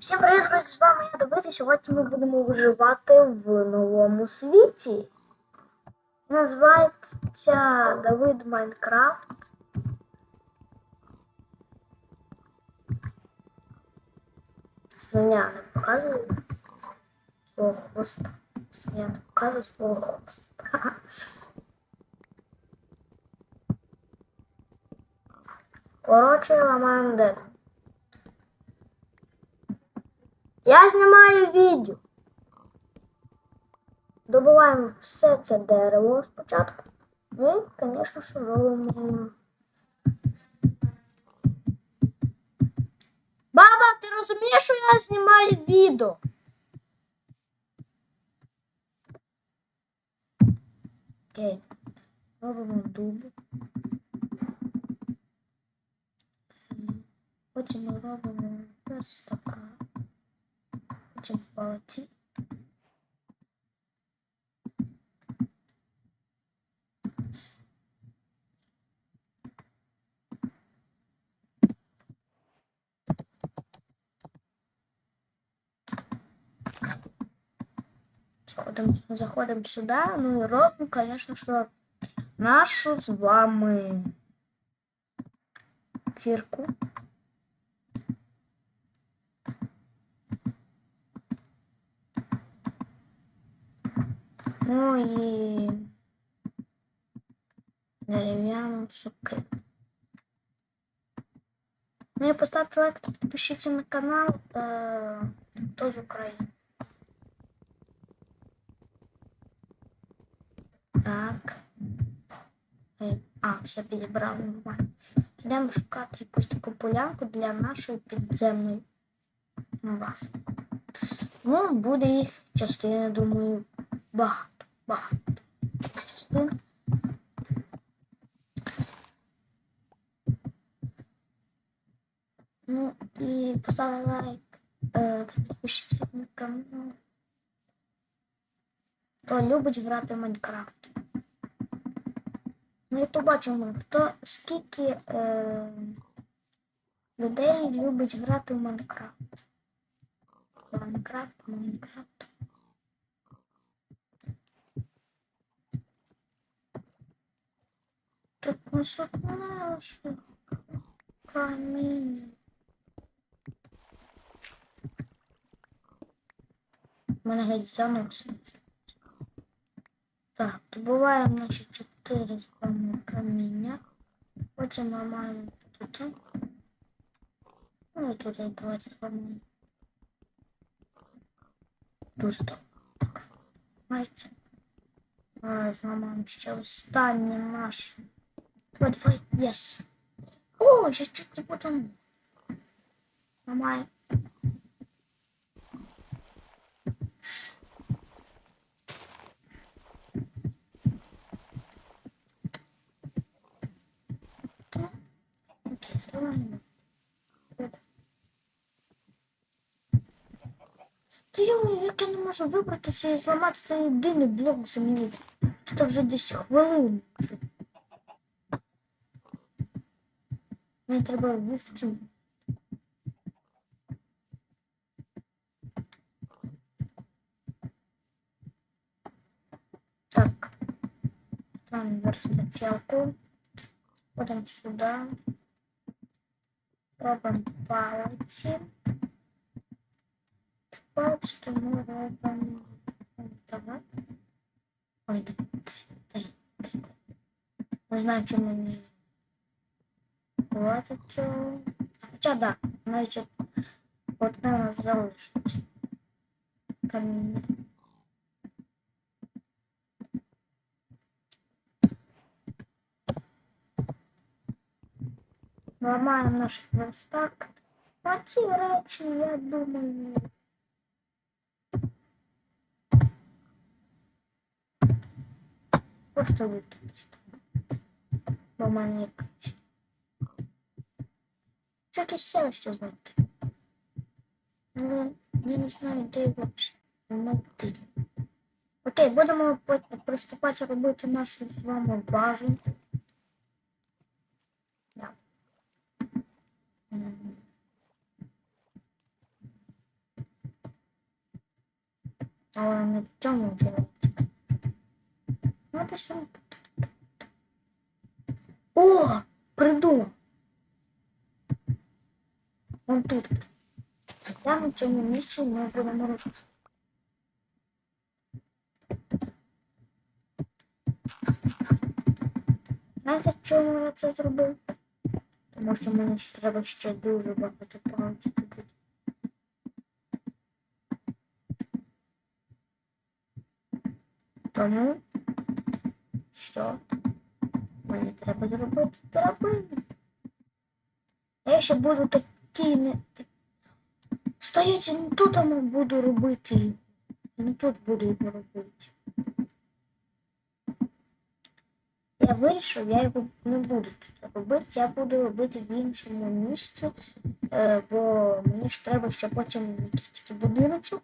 Всім привіт, друзі, з вами я і сьогодні ми будемо виживати в новому світі. Називається Давид Майнкрафт. Свиня не показує свого хвоста. Свиня не показує свого хвоста. Коротше, ламаємо дерево. Я знімаю відео. Добуваємо все це дерево спочатку. Ну і, звісно, що робимо. Баба, ти розумієш, що я знімаю відео? Окей. Робимо дуб. Потім ми робимо ось така. Потім палці. Заходимо, заходимо сюди, ну і робимо, звісно, що нашу з вами кірку. Ну і дерев'яну сукину. Ну і поставте лайк та підпишіться на канал, е, хто з України. Так. Е, А, все підібрали нормально. Йдемо шукати якусь таку полянку для нашої підземної бази. Ну, буде їх частина, думаю, багато, багато. Частин. Ну і поставили лайк. Е, підпишіться на канал. Хто любить грати в Майнкрафт. Ну і побачимо, хто скільки е, людей любить грати в Майнкрафт. Майнкрафт, Майнкрафт. Наші каміння. У мене геть заноситься. Так, добуваємо наші чотири з вами каміння. Потім ламаємо тут. Ну і тут давайте зламаємо. Дуже добре. А, Зламаємо ще останнє наше. Давай, єс. О, я чуть не потом. Ламаємо. Окей, зламаємо. Та йому, як я не можу вибратися і зламати цей єдиний блок землі. Тут вже десь хвилину. Мені треба вивчити. Так. Там верстачалку. Потім сюди. Робимо палиці. Палички ми робимо. Давай. Ой, так, так, так. Не знаю, чи мені хватить цього. Хоча да, значить, одне у нас залишиться. Каміння. Ламаємо наш верстак. А ці речі, я думаю, просто викинути. Бо в Це якесь селище знати. Але я не знаю, де його знайти. Окей, будем будемо приступати робити нашу з вами базу. Да. А не в чому делает? Ну, десь цьому місці ми будемо робити. Знаєте, чому я це зробив? Тому що мені ж треба ще дуже багато палочки буде. Тому що мені треба зробити драбину. Я ще буду такі не. Стоять не тут, буду робити. Не тут буду його робити. Я вирішив, я його не буду тут робити, я буду робити в іншому місці, е, бо мені ж треба ще потім якийсь такий будиночок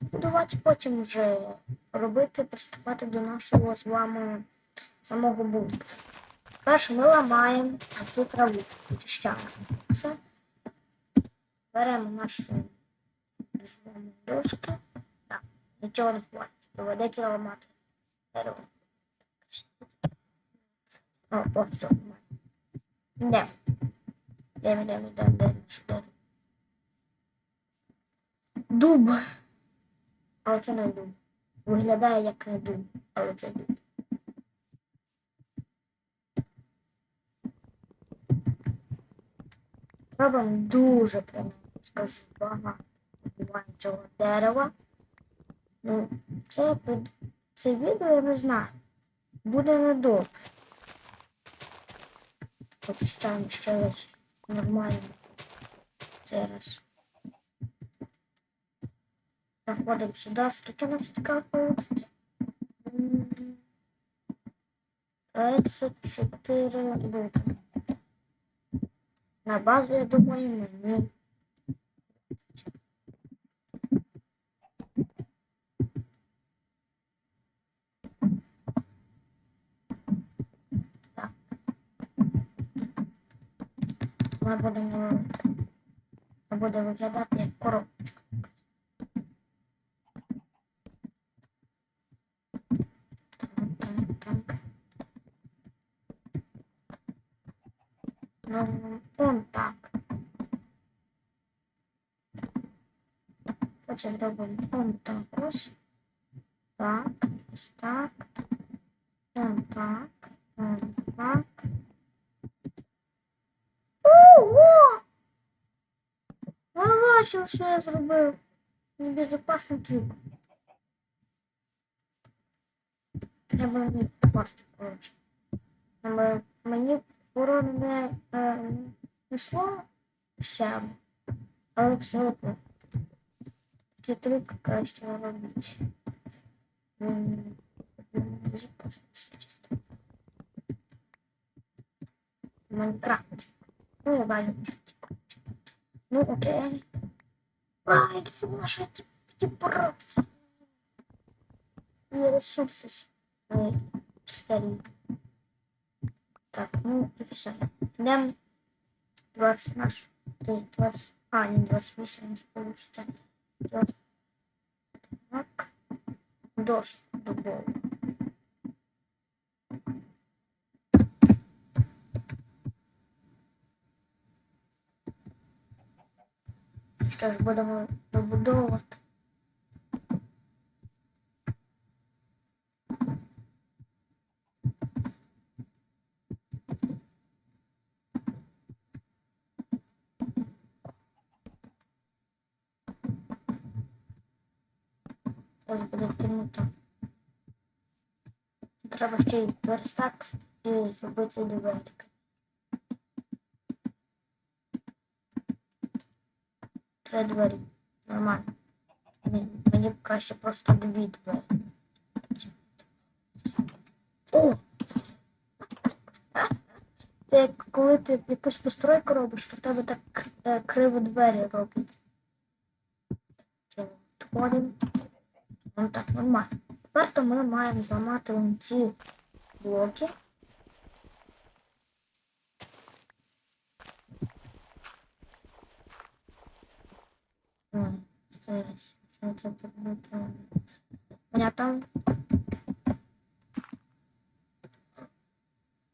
будувати, потім вже робити, приступати до нашого з вами самого будинку. Перше ми ламаємо цю траву, очищаємо. Все. Беремо нашу вами дошки. Так, нічого не хватить. Доведеться ламати. О, ось що. Йдемо. Йдемо, йдемо, йдемо, йдемо сюди. Дуб. Але це не дуб. Виглядає як не дуб, але це дуб. Робимо дуже прямо, скажу, багато цього дерева. Ну, це, це відео я не знаю. Буде недовго. Очищаємо ще раз нормально. Зараз. Заходимо сюди. Скільки нас цікаво вийде? 34 буде. На базу, я думаю, мені. Будемо це буде виглядати як коробочка. Так, так, так. Ну, он так. Потім робимо он так ось. Так, ось так. Я бачив, що я зробив. Небезопасний трюк. Треба мені попасти, коротше. Але мені урон не е, несло всім, але все одно. Такий трюк краще не робити. М, Безопасність чисто. Майнкрафт. Ну, я бачу. Ну, окей. Ай, наша типа И ресурсы с- э, старі. Так, ну і все. Йдемо 20 наш. то есть 20. А, не 28 у нас получится. 20. Так. Дождь дубовий. Що ж, будемо добудовувати. Зараз буде кинуто. Треба ще й верстак і зробити дверки. Три двері. Нормально. Мені, б краще просто дві двері. О! Це коли ти якусь постройку робиш, то в тебе так е, криво двері роблять. Відходимо. Ну так, нормально. Тепер то ми маємо зламати ці блоки. Ой, зараз. Що це тут буде? Понятно?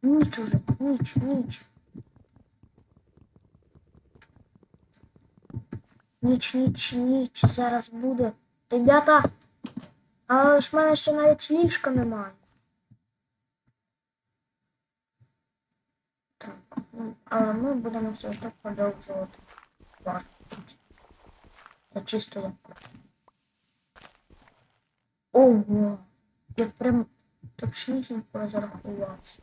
Ніч уже, ніч, ніч. Ніч, ніч, ніч, зараз буде. Ребята, але ж в мене ще навіть ліжка немає. Так, ну, але ми будемо все одно продовжувати. Важко. Як. Ого! Я прям точнісінько розрахувався.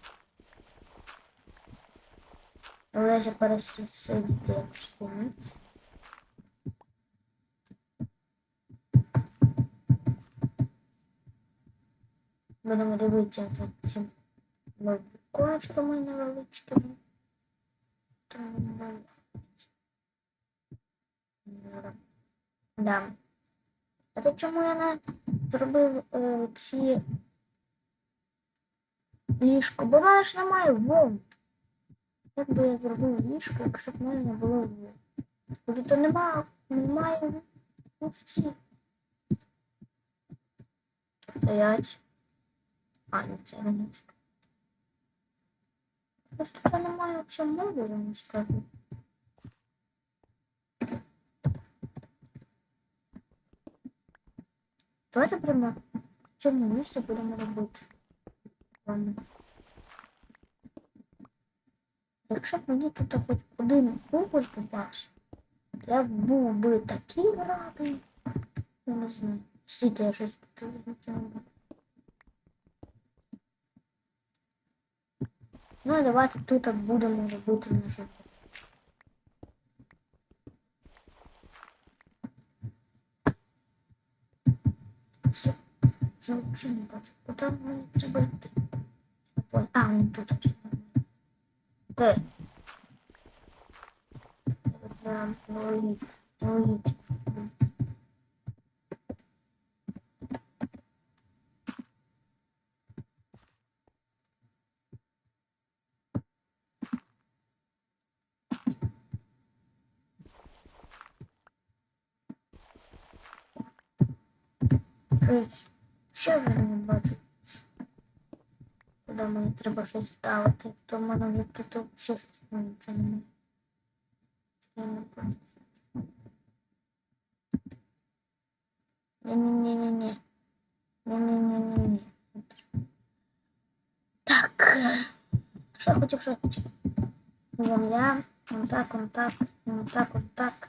Олеся пересидіти якось цю ніч. Будемо дивитися за цим віконечками невеличкими. Там, Да. А чому я не зробив е, ці ліжко? Бо мене ж немає вовн. Як би я зробив ліжко, якщо б в мене не було вовн? Бо тут немає, немає вовці. Стоять. А, ні, це не ліжко. Просто немає взагалі мови, я вам скажу. Давайте прямо в цьому місці будемо робити. Ладно. Якщо б мені тут хоч один кубик попався, я був би такий радий. Я не знаю. Стійте, я щось нічого. Ну давайте тут будемо робити нашу. Все. Вже взагалі не бачу. Куди мені треба йти? Ой, А, він тут. Е. Прям логічно. Логічно. Щось ще вже не бачу. Куди мені треба щось ставити, то в мене вже тут ще щось ну, нічого немає. Я не бачу. Ні-ні-ні-ні-ні. Ні-ні-ні-ні-ні. Так. е, Що я хотів, що я хотів? Земля. Он так, он так, он так, он так.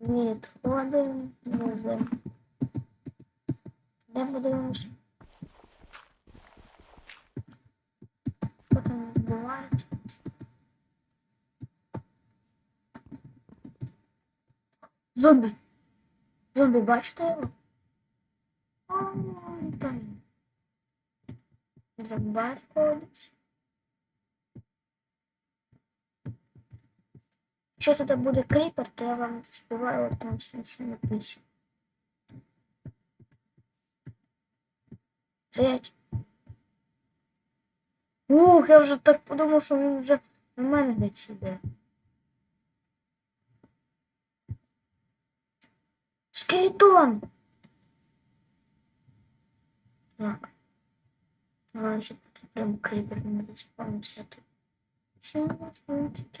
Відходимо. Веземо. Де подивимось? Що там відбувається? Зомбі. Зомбі, бачите його? Ой, там. Зомбар ходить. Якщо тут буде кріпер, то я вам співаю там смішну пісню. Стоять. Ух, я вже так подумав, що він вже на мене десь іде. Скелетон! Так. Ладно, щоб тут прям кріпер не заспавнився тут. Що у нас тут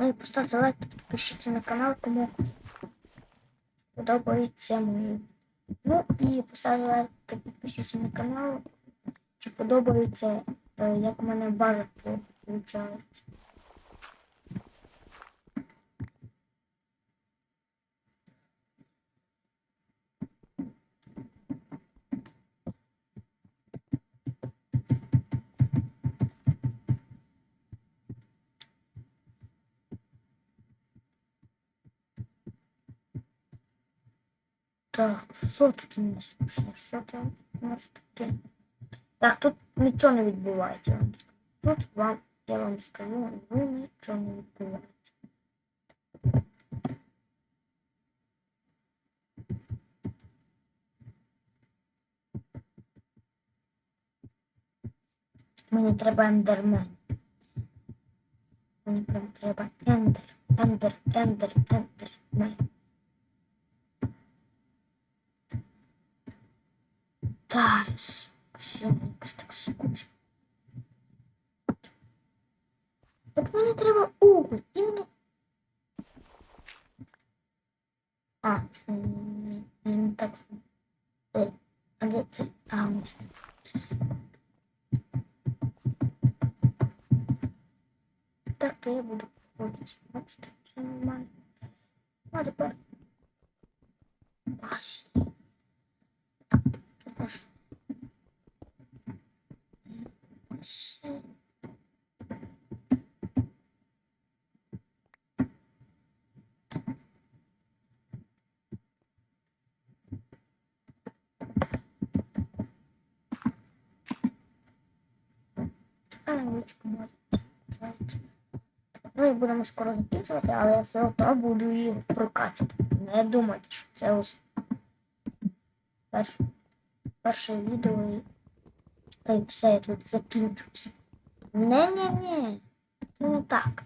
Ну і поставте лайк, підпишіться на канал, кому подобається мої. Ну і поставте лайк підпишіться на канал, чи подобається, е, як в мене база виходить. Так, що тут у нас? Що, там у нас таке? Так, тут нічого не відбувається. Тут вам, я вам скажу, ну нічого не відбувається. Мені треба ендермен. Мені прям треба ендер, ендер, ендер, ендер. Ой. Так, що якось так скучно. От мені треба уголь, іменно. А, м, він так. Е, А де це? А, ось. Так, то я буду ходити. Бачите, все нормально. А тепер. Ай. А. Ну і будемо скоро закінчувати, але я все одно буду її прокачувати. Не думайте, що це ось перше, перше відео і та й все я тут закінчу. Не-не-не, це не так.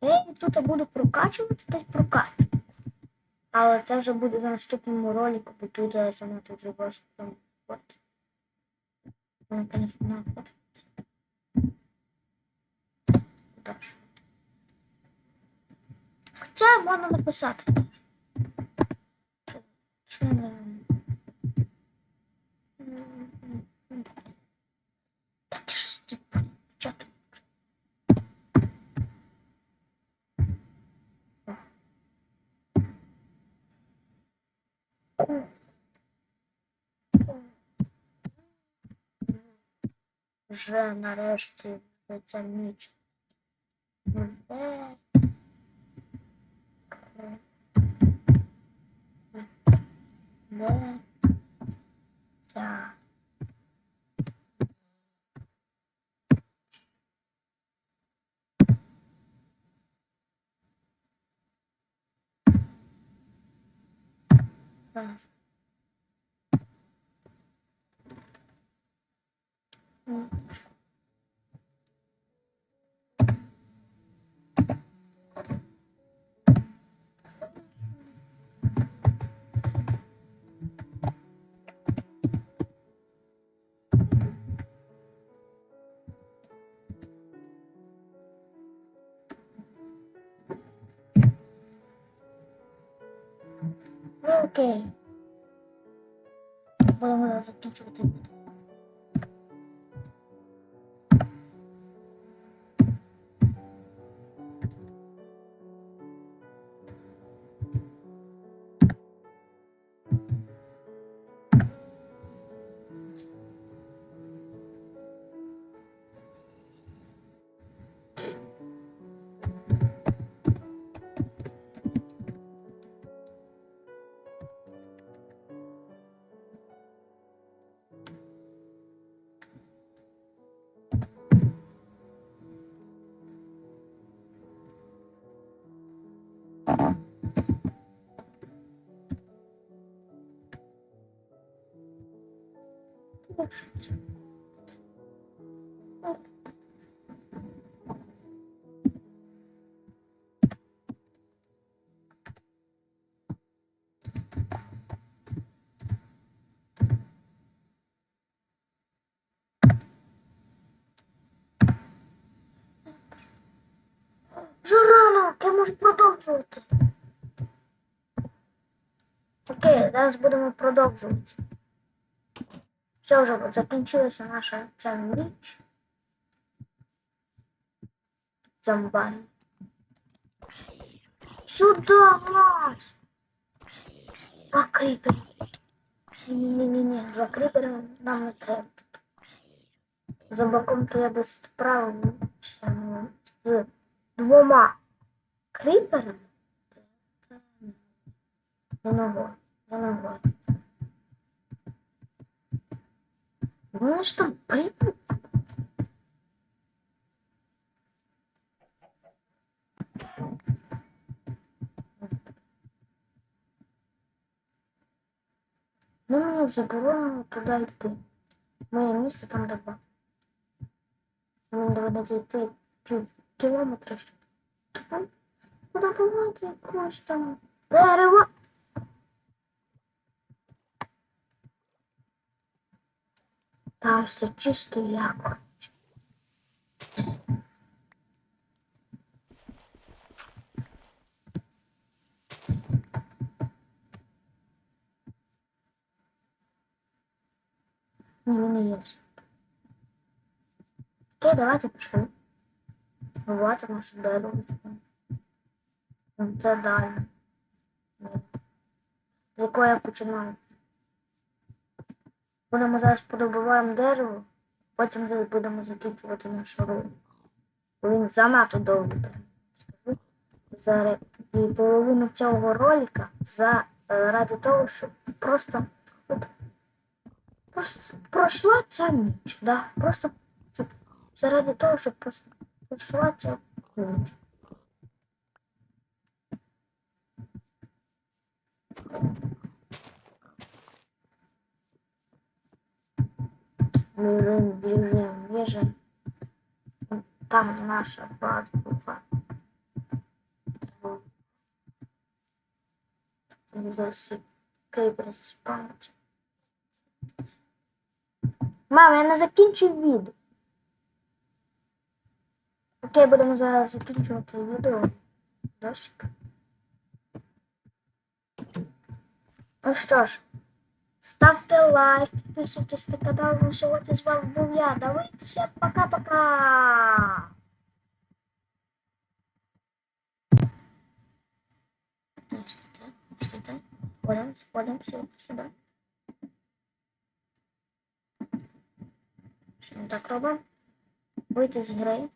Я її тут буду прокачувати та й прокачувати. Але це вже буде на наступному ролику, бо тут я занадто вже важко там. Вона, звісно, нахуй. Хоча можна написати. Так щось. Чат. Вже нарешті ця ніч. Вже. Де ця ця окей. Будемо закінчувати відео. Вже зараз будемо продовжувати. Все вже от закінчилася наша ця ніч. Зомбарі. Сюди, глаз! Два кріпери. Ні-ні-ні, два кріпери нам не треба. Зомбаком то я би справився ну, з двома кріперами. За ногою, за ногою. Вони ж там прийдуть. Ну, мені заборонено туди йти. Моє місце там добре. Мені доведеться йти пів кілометра, щоб Подобувати якось там дерево. Там все чисто як. Ні, він не є. Окей, давайте пішли. Вот наше дерево. Це далі. З якого я починаю. Будемо зараз подобуваємо дерево, потім вже будемо закінчувати нашу роль. Він занадто довгий. Скажу. За і половину цього ролика за е, того, щоб просто от, просто пройшла ця ніч. Да? Просто щоб, заради того, щоб просто пройшла ця ніч. Ми вже біжимо, біжимо. Там наша базуха. Зараз кейбер заспамить. Мам, я не закінчив відео. Окей, будемо зараз закінчувати відео. Досик. Ну що ж, ставте лайк, підписуйтесь на канал. Ну, сьогодні з вами був я. Давайте всім пока-пока. Стойте, стойте. Входим, входим сюда. сюда. Що ми так робимо? Вийти з гри.